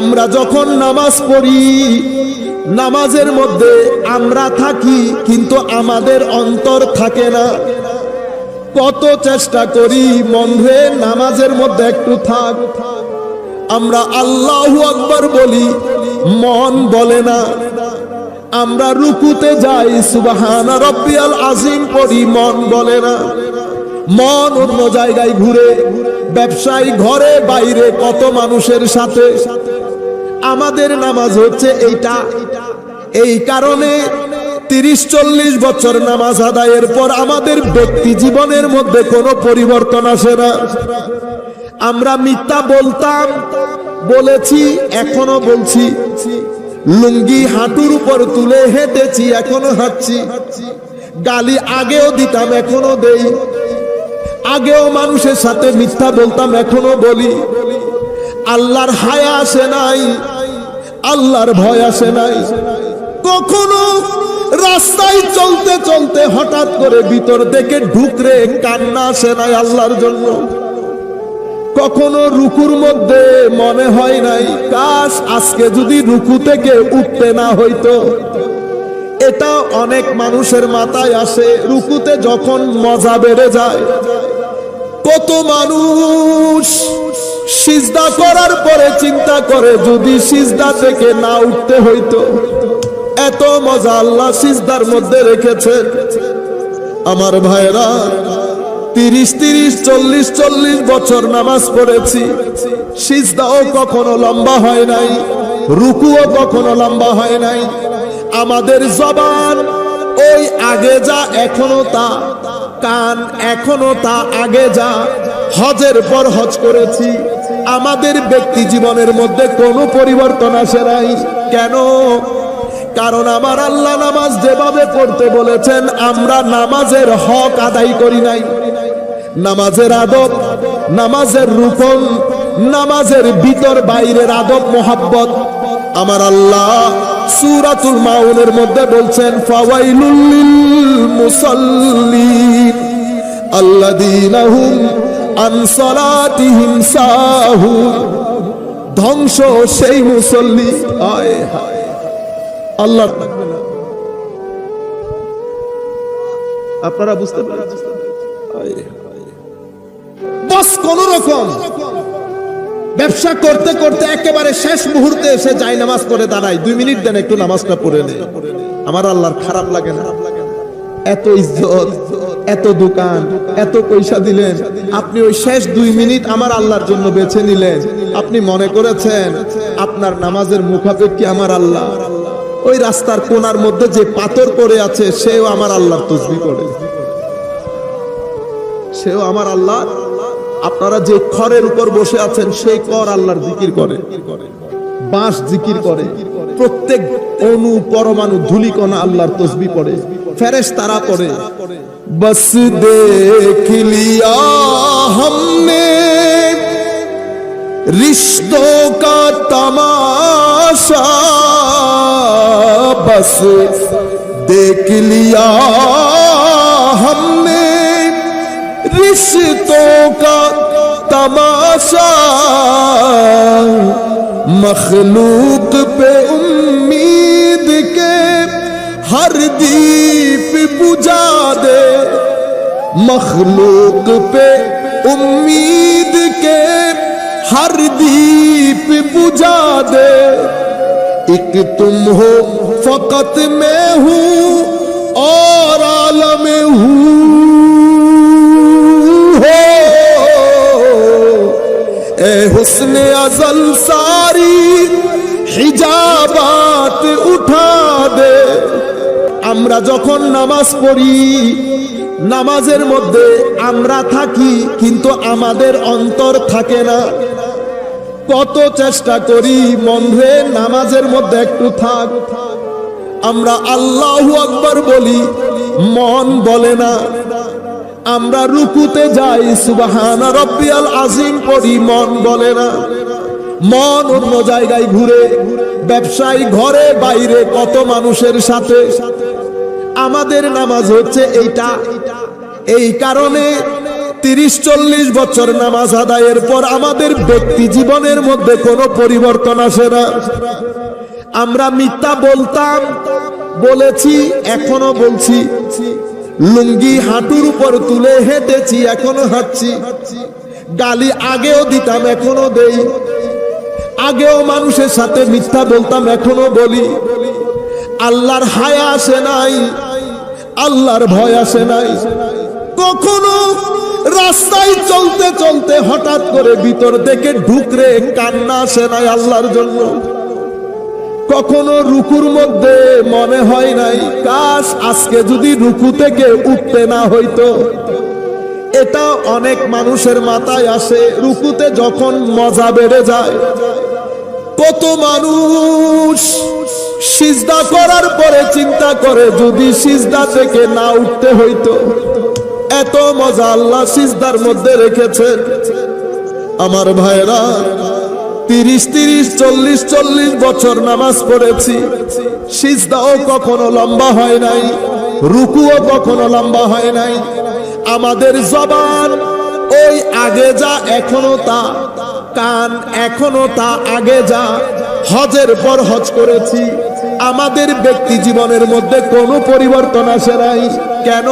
আমরা যখন নামাজ পড়ি, নামাজের মধ্যে আমরা থাকি, কিন্তু আমাদের অন্তর থাকে না। কত চেষ্টা করি, মন হয়ে নামাজের মধ্যে একটু থাক। আমরা আল্লাহ আকবর বলি, মন বলে না। আমরা রুকুতে যাই, সুবাহান রব্বিয়াল আজিম পড়ি, মন বলে না। মন অন্য জায়গায় ঘুরে, ব্যবসায়ী ঘরে, বাইরে কত মানুষের সাথে সাথে। আমাদের নামাজ হচ্ছে এইটা। এই কারণে তিরিশ চল্লিশ বছর নামাজ আদায়ের পর আমাদের ব্যক্তি জীবনের মধ্যে কোনো পরিবর্তন আসে না। আমরা মিথ্যা বলতাম, বলেছি, এখনও বলছি। লুঙ্গি হাঁটুর উপর তুলে হেঁটেছি, এখনও হাঁটছি। গালি আগেও দিতাম, এখনও দেই। আগেও মানুষের সাথে মিথ্যা বলতাম, এখনও বলি। আল্লাহর হায়া আসে নাই। আল্লাহর ভয় আসে নাই। কখনো রাস্তায় চলতে চলতে হঠাৎ করে ভিতর থেকে ঢুকরে কান্না আসে নাই আল্লাহর জন্য। কখনো রুকুর মধ্যে মনে হয় নাই, কাশ, আজকে যদি রুকু থেকে উঠতে না হইতো। এটা অনেক মানুষের মাথায় আসে, রুকুতে যখন মজা বেড়ে যায়, কত মানুষ সিজদা করার পরে চিন্তা করে, যদি সিজদা থেকে না উঠতে হইতো, এত মজা আল্লাহ সিজদার মধ্যে রেখেছে আমার ভাইরা তিরিশ তিরিশ, চল্লিশ চল্লিশ বছর নামাজ পড়েছি। সিজদাও কখনো লম্বা হয় নাই, রুকুও কখনো লম্বা হয় নাই। আমাদের জবান ওই আগে যা, এখনও তা। কান এখনও তা, আগে যা। হজের পর হজ করেছি। আমাদের ব্যক্তি জীবনের মধ্যে কোনো পরিবর্তন আসে নাই। কেন? কারণ আমার আল্লাহ নামাজ যেভাবে পড়তে বলেছেন, আমরা নামাজের হক আদায় করি নাই। নামাজের আদব, নামাজের রূপন নামাজের ভিতর বাইরের আদব, মোহাব্বত। আমার আল্লাহ সুরাতুল মাউনের মধ্যে বলছেন, ফাওয়াইলুল লিল মুসাল্লিন আল্লাযীনা হুম আন সালাতিহিম ধ্বংস সেই মুসল্লি। আয় হায়। আল্লাহ আপনারা বুঝতে বস কোন রকম। ব্যবসা করতে করতে একেবারে শেষ মুহূর্তে এসে যাই নামাজ পড়ে দাঁড়াই দুই মিনিট দেন একটু নামাজটা পড়ে নে আমার আল্লাহর খারাপ লাগে না। এত ইজ্জত। এত দোকান, এত পয়সা দিলেন। আপনি ওই শেষ দুই মিনিট আমার আল্লাহর জন্য বেছে নিলেন। আপনি মনে করেছেন, আপনার নামাজের মুখাপেক্ষি আমার আল্লাহ? ওই রাস্তার কোনার মধ্যে যে পাথর পড়ে আছে, সেও আমার আল্লাহর তসবি করে। সেও আমার আল্লাহ। আপনারা যে খড়ের উপর বসে আছেন, সেই কর আল্লাহর জিকির করে। বাঁশ জিকির করে। প্রত্যেক অনু পরমাণু ধুলিকণা আল্লাহর তসবি পড়ে। ফেরেশ তারা পড়ে। بس دیکھ لیا ہم نے۔ رشتوں کا تماشا۔ بس دیکھ لیا ہم نے۔ رشتوں کا تماشا۔ مخلوق پہ امید کے ہر دیپ بجا مخلوق پہ امید کے ہر دیپ بجا دے ایک تم ہو فقط میں ہوں اور عالم ہوں ہو اے حسن ازل ساری حجابات اٹھا دے আমরা যখন নামাজ পড়ি নামাজের মধ্যে আমরা থাকি, কিন্তু আমাদের অন্তর থাকে না। কত চেষ্টা করি, মন হয়ে নামাজের মধ্যে একটু থাক। আমরা আল্লাহু আকবার বলি, মন বলে না। আমরা রুকুতে যাই, সুবাহান রব্বিয়াল আজিম করি মন বলে না। মন অন্য জায়গায় ঘুরে, ব্যবসায়ী ঘরে, বাইরে কত মানুষের সাথে। আমাদের নামাজ হচ্ছে এইটা। এই কারণে তিরিশ, চল্লিশ বছর নামাজ আদায়ের পর আমাদের ব্যক্তি জীবনের মধ্যে কোনো পরিবর্তন আসে না। আমরা মিথ্যা বলতাম, বলেছি, এখনও বলছি। লুঙ্গি হাঁটুর উপর তুলে হেঁটেছি, এখনও হাঁটছি। গালি আগেও দিতাম, এখনও দেই। আগেও মানুষের সাথে মিথ্যা বলতাম, এখনও বলি। আল্লাহর হায়া আসে নাই, আল্লাহর ভয় আসে নাই। কখনো রাস্তায় চলতে চলতে হঠাৎ করে ভিতর থেকে ঢুকরে কান্না আসে নাই আল্লাহর জন্য। কখনো রুকুর মধ্যে মনে হয় নাই, কাশ, আজকে যদি রুকু থেকে উঠতে না হইতো। এটা অনেক মানুষের মাথায় আসে, রুকুতে যখন মজা বেড়ে যায়। কত মানুষ সিজদা করার পরে চিন্তা করে, যদি সিজদা থেকে না উঠতে হইতো। এত মজা আল্লাহ সিজদার মধ্যে রেখেছেন আমার ভাইরা তিরিশ তিরিশ, চল্লিশ চল্লিশ বছর নামাজ পড়েছি। সিজদাও কখনো লম্বা হয় নাই, রুকুও কখনো লম্বা হয় নাই। আমাদের জবান ওই আগে যা, এখনও তা। কান এখনও তা, আগে যা। হজের পর হজ করেছি। আমাদের ব্যক্তি জীবনের মধ্যে কোনো পরিবর্তন আসে নাই। কেন?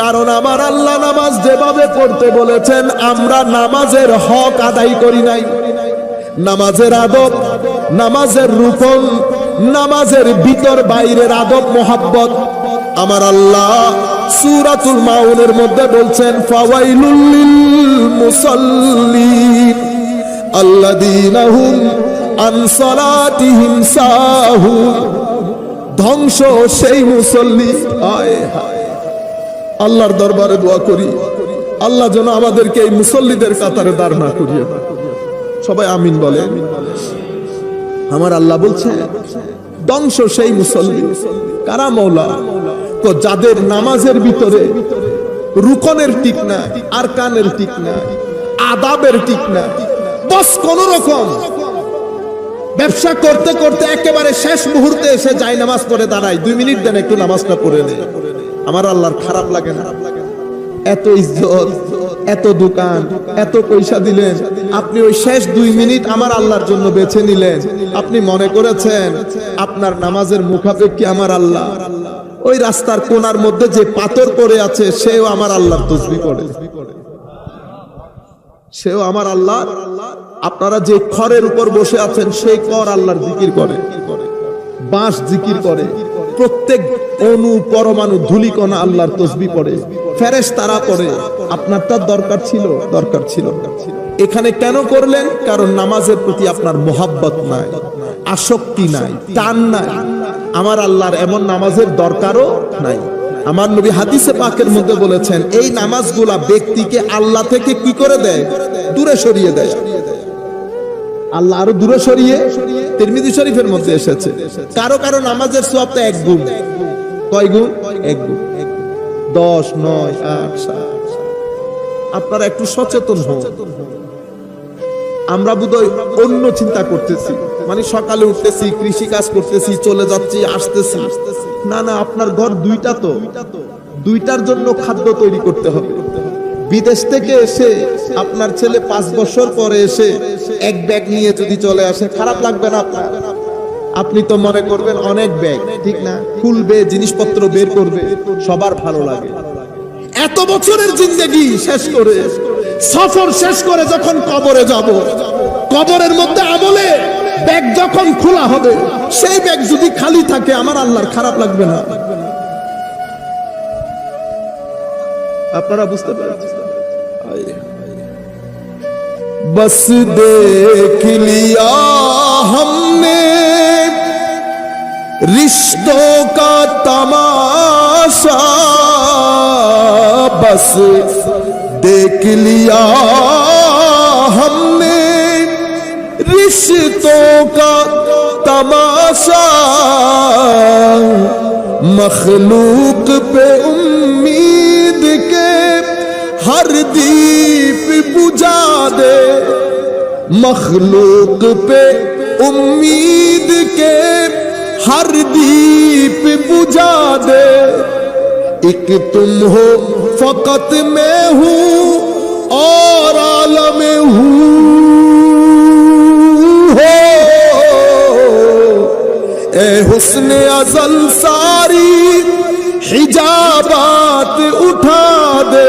কারণ আমার আল্লাহ নামাজ যেভাবে পড়তে বলেছেন, আমরা নামাজের হক আদায় করি নাই। নামাজের আদব, নামাজের রূপন নামাজের ভিতর বাইরের আদব, মোহাব্বত। আমার আল্লাহ সুরাতুল মাউনের মধ্যে বলছেন, ফাওয়াইলুল লিল মুসাল্লিন আল্লাযীনা আন সালাতিহিম ধ্বংস সেই মুসল্লি, হায় হায়। আল্লাহর দরবারে দোয়া করি। আল্লাহ যেন আমাদেরকে এই মুসল্লিদের কাতারে দাঁড় না করিয়ে সবাই আমিন বলে। আমার আল্লাহ বলছে, ধ্বংস সেই মুসল্লি। কারা মৌলা? তো যাদের নামাজের ভিতরে রুকনের ঠিক না আর কানের ঠিক না আদাবের ঠিক না বস কোন রকম। ব্যবসা করতে করতে একেবারে শেষ মুহূর্তে এসে যাই নামাজ পড়ে দাঁড়ায়। দুই মিনিট দেন একটু নামাজটা পড়ে নে আমার আল্লাহর খারাপ লাগে না। এত ইজ্জত, এত দোকান, এত পয়সা দিলেন। আপনি ওই শেষ দুই মিনিট আমার আল্লাহর জন্য বেছে নিলেন। আপনি মনে করেছেন, আপনার নামাজের মুখাপেক্ষি আমার আল্লাহ। ওই রাস্তার কোনার মধ্যে যে পাথর পড়ে আছে, সেও আমার আল্লাহর তসবি করে সেও আমার আল্লাহ। আপনারা যে খড়ের উপর বসে আছেন, সেই কর আল্লাহর জিকির করে। বাঁশ জিকির করে। প্রত্যেক অনু পরমাণু ধুলিকণা আল্লাহর তসবি পড়ে। ফেরেশ তারা পড়ে। আপনার তার দরকার ছিল দরকার ছিল। এখানে কেন করলেন? কারণ নামাজের প্রতি আপনার মোহাব্বত নাই, আসক্তি নাই, টান নাই। আমার আল্লাহর এমন নামাজের দরকারও নাই। আমার নবী হাদিসে পাকের মধ্যে বলেছেন, এই নামাজগুলা ব্যক্তিকে আল্লাহ থেকে কি করে দেয়? দূরে সরিয়ে দেয়। আল্লাহ আরও দূরে সরিয়ে তিরমিজি শরীফের মধ্যে এসেছে। কারও কারও নামাজের সওয়াব তো এক গুণ। কয় গুণ? এক গুণ। দশ, নয়, আট, সাত আপনারা একটু সচেতন হন। আমরা বোধহয় অন্য চিন্তা করতেছি। মানে সকালে উঠতেছি কৃষি কাজ করতেছি, চলে যাচ্ছি, আসতেছি। না না, আপনার ঘর দুইটা তো। দুইটার জন্য খাদ্য তৈরি করতে হবে। বিদেশ থেকে এসে আপনার ছেলে পাঁচ বছর পরে এসে এক ব্যাগ নিয়ে যদি চলে আসে, খারাপ লাগবে না আপনার? আপনি তো মনে করবেন অনেক ব্যাগ, ঠিক না? খুলবে জিনিসপত্র বের করবে, সবার ভালো লাগে। এত বছরের জিন্দগি শেষ করে, সফর শেষ করে যখন কবরে যাব, কবরের মধ্যে আমলে ব্যাগ যখন খোলা হবে, সেই ব্যাগ যদি খালি থাকে, আমার আল্লাহর খারাপ লাগবে না। আপনারা বুঝতে পেরেছেন? بس دیکھ لیا ہم نے رشتوں کا تماشا بس دیکھ لیا ہم نے رشتوں کا تماشا مخلوق پہ امت ہر دیپ بجا دے مخلوق پہ امید کے ہر دیپ بجا دے ایک تم ہو فقط میں ہوں اور عالم ہوں ہو اے حسن ازل ساری حجابات اٹھا دے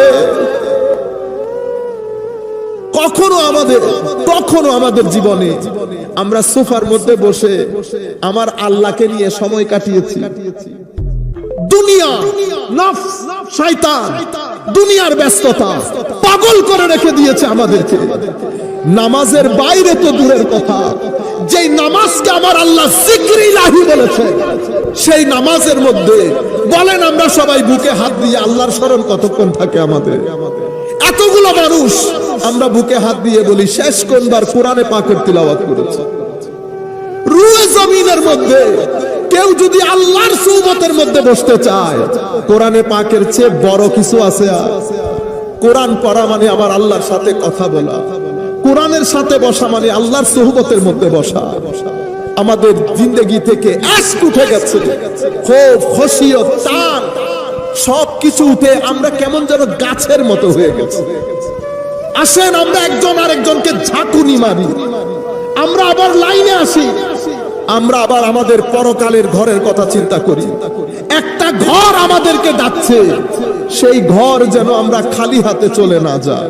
কখনো আমাদের কখনো আমাদের জীবনে আমরা সোফার মধ্যে বসে আমার আল্লাহকে নিয়ে সময় কাটিয়েছি। দুনিয়ার ব্যস্ততা পাগল করে রেখে দিয়েছে আমাদেরকে। নামাজের বাইরে তো দূরের কথা। যেই নামাজকে আমার আল্লাহ ইলাহি বলেছে, সেই নামাজের মধ্যে বলেন আমরা সবাই বুকে হাত দিয়ে আল্লাহর স্মরণ কতক্ষণ থাকে আমাদের? এতগুলো মানুষ আমরা বুকে হাত দিয়ে বলি, শেষ কোনবার কোরআনে পাকের তিলাওয়াত করেছে। রুয়ে জমিনের মধ্যে, কেউ যদি আল্লাহর সুবতের মধ্যে বসতে চায়, কোরআনে পাকের চেয়ে বড় কিছু আছে? কোরআন পড়া মানে আমার আল্লাহর সাথে কথা বলা। কোরআনের সাথে বসা মানে আল্লাহর সুহবতের মধ্যে বসা। আমাদের জিন্দগি থেকে আশক উঠে গেছে। ক্ষোভ, খসিয়ত, টান সব কিছু উঠে আমরা কেমন যেন গাছের মতো হয়ে গেছে। আসেন, আমরা একজন আরেকজনকে ঝাঁকুনি মারি। আমরা আবার লাইনে আসি। আমরা আবার আমাদের পরকালের ঘরের কথা চিন্তা করি। একটা ঘর আমাদেরকে ডাকছে। সেই ঘর যেন আমরা খালি হাতে চলে না যায়